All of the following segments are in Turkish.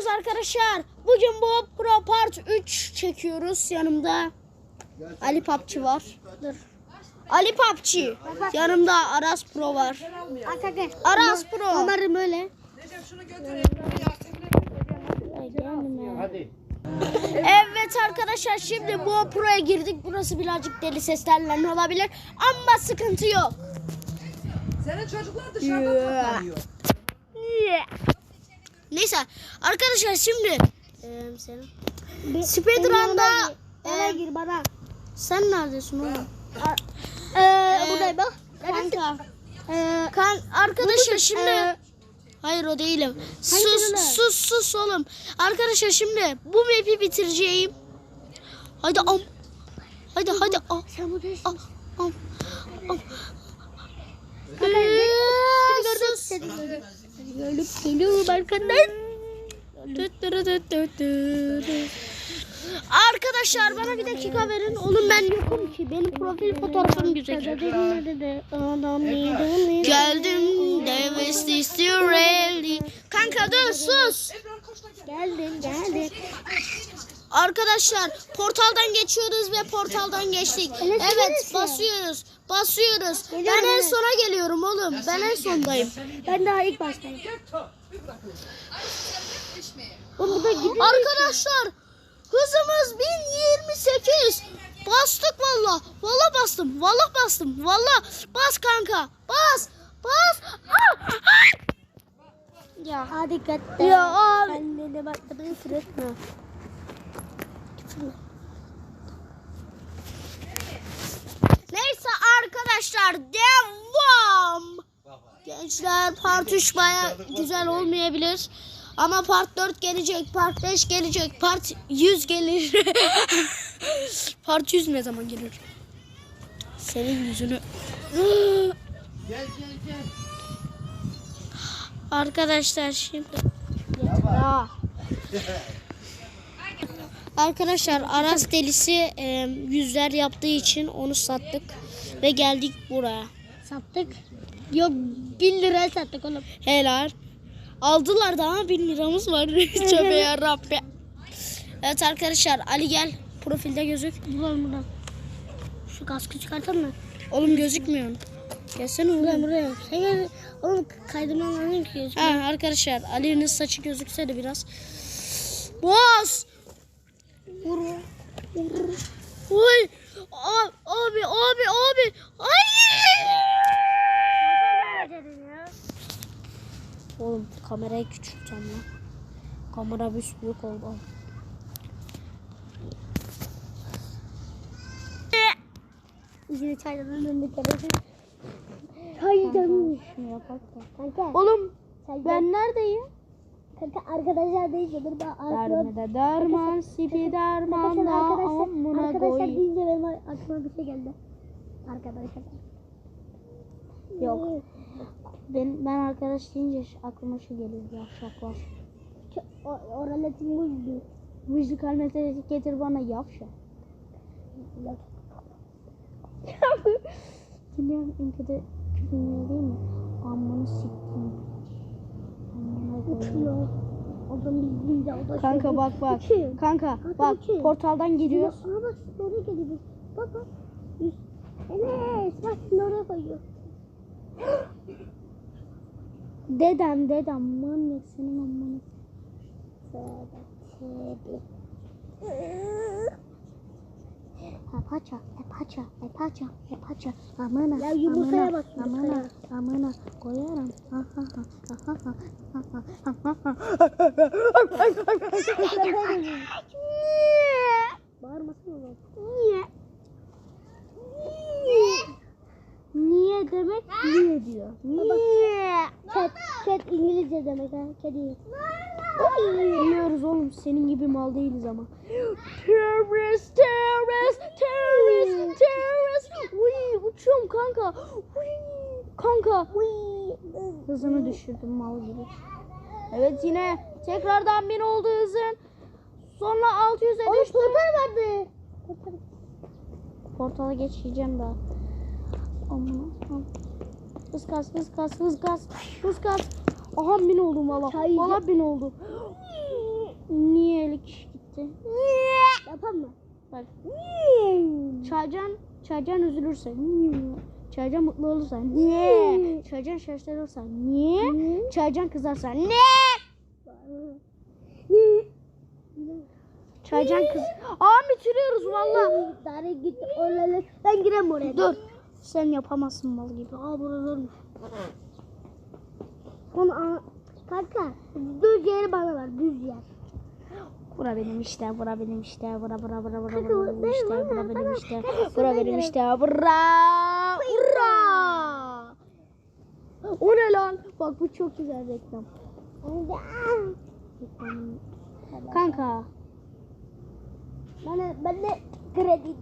geldiniz arkadaşlar. Bugün bu Pro Part 3 çekiyoruz. Yanımda Ali Papçı var. Dur. Ali Papçı. Yanımda Aras Pro var. Aras Pro. Ömer'im öyle. Hadi. Evet arkadaşlar şimdi bu Pro'ya girdik. Burası birazcık deli seslerle olabilir. Ama sıkıntı yok. Senin çocuklar dışarıda toplanıyor. Neyse arkadaşlar şimdi eee senin Speedrun'da Bana eee, gir bana. sen neredesin oğlum? Ee, buradayım bak. Kanka. Ee, Kan arkadaşlar şimdi Ee, Hayır o değilim. Sus sus sus oğlum. Arkadaşlar şimdi bu map'i bitireceğim. Hadi am. Hadi hadi am. sen buradasın. Am. Am. am. Seni gördüm. Sus. Gördüm. Geliyorum arkandan. Arkadaşlar bana bir dakika verin. Oğlum ben yokum ki. Benim profil fotoğrafım güzel. Geldim devest istireli. Kanka dur sus. Geldin geldin. Arkadaşlar portaldan geçiyoruz ve portaldan geçtik. Evet basıyoruz. Basıyoruz. Ben en sona geliyorum oğlum. Ben en sondayım. Ben daha ilk baştayım. Arkadaşlar hızımız 1028. Bastık valla. Valla bastım. Valla bastım. Valla bas kanka. Bas. Bas. Ah. Ya hadi dikkatli. Ya abi. Sen de bak beni sürekli. Neyse arkadaşlar devam. Gençler part 3 baya güzel olmayabilir. Ama part 4 gelecek, part 5 gelecek, part 100 gelir. part 100 ne zaman gelir? Senin yüzünü. Gel gel gel. Arkadaşlar şimdi. Arkadaşlar Aras delisi e, yüzler yaptığı için onu sattık ve geldik buraya. Sattık. Yok 1000 liraya sattık oğlum. Helal. Aldılar da ama 1000 liramız var. Tövbe yarabbi. Evet arkadaşlar Ali gel. Profilde gözük. Buradan buradan. Şu kaskı çıkartalım mı? Oğlum gözükmüyor. Gelsene Buradan oğlum. buraya. Sen gel. Oğlum kaydırman lazım ki. Ha, arkadaşlar Ali'nin saçı gözükse de biraz. Boğaz. Vur. Vur. Oy. Abi abi abi abi. Ay. Oğlum kamerayı küçülteceğim lan. Kamera bir büyük oldu. İçine çaydanın önünde keresi. Çaydanın. Oğlum ben neredeyim? Kanka arkadaşlar deyince dur ben aklıma. Derman, sipi Arkadaşlar da amına arkadaşlar deyince benim aklıma bir şey geldi. Arkadaşlar. Yok. Ben, ben arkadaş deyince aklıma şu geliyor yavşaklar. Oraletin buydu. Müzikal meselesi getir bana yavşak. Dünyanın en kötü değil mi? Amını siktim. Adam o da Kanka şey- bak bak. Kanka Kanka bak uçuyor. portaldan. Şuna bak oraya geliyor. Bak bak. Yüz. Enes bak şimdi oraya koyuyor. Dedem dedem manyak senin amına. Tövbe tövbe. Epaça, epaça, epaça, epaça. Amına, Ya yumurtaya amına, bak, Amına, yumurtaya. amına koyarım. Ha ha ha, ha ha ha, ha ha ha. Bağırmasana lan. Niye? Niye demek niye diyor. Niye? Chat, chat İngilizce demek ha. Kedi. Biliyoruz oğlum senin gibi mal değiliz ama. Terörist, terörist, terörist. Uy uçuyorum kanka. Uy, kanka. Uy. Hızını düşürdüm mal gibi. Evet yine tekrardan bin oldu hızın. Sonra 600'e Oğlum düştü. portal vardı. Portala geçeceğim daha. Aman. Hız kas, hız kas, hız kas, hız kas. Aha bin oldum valla. Valla bin oldu. Niye elik gitti? Yapalım mı? Bak. Çaycan, Çaycan üzülürse. Niye? Çaycan mutlu olursa. Niye? Çaycan şaşırırsa. Niye? Çaycan kızarsa. Ne? Çaycan kız. Aa bitiriyoruz valla. Dare git oraya. Ben giremem oraya. Dur. Sen yapamazsın mal gibi. Aa durmuş. Sonra aa, kanka düz yeri bana ver düz yer. Bura benim işte, bura benim işte, bura bura bura bura benim ben- işte, bura benim işte, bura benim işte, bura, bura. O ne lan? Bak bu çok güzel reklam. Kanka. Bana, ben de kredi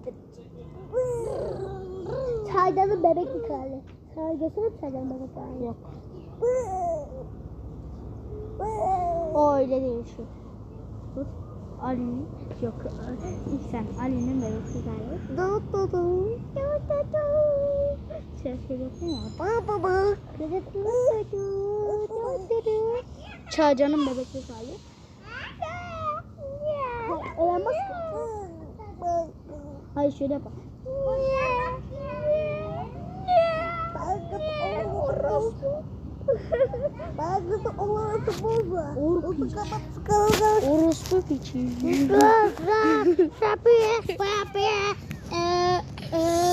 Çaydanın bebeklik hali. Sana göstereyim çaydanın bebek hali. Yok. O öyle değil şu. Dur. Ali'nin yok. İlk sen Ali'nin bebeklik hali. Du du du. Du du du. Ses yapıyor ya. Ba ba ba. Du du du du du du. Çağcan'ın bebeklik hali. Olamaz ki. Hayır şöyle yapalım. Bagi tuh umur sepuluh gua. Urus tuh Vici. Enggak, tapi SPP. Eh, eh.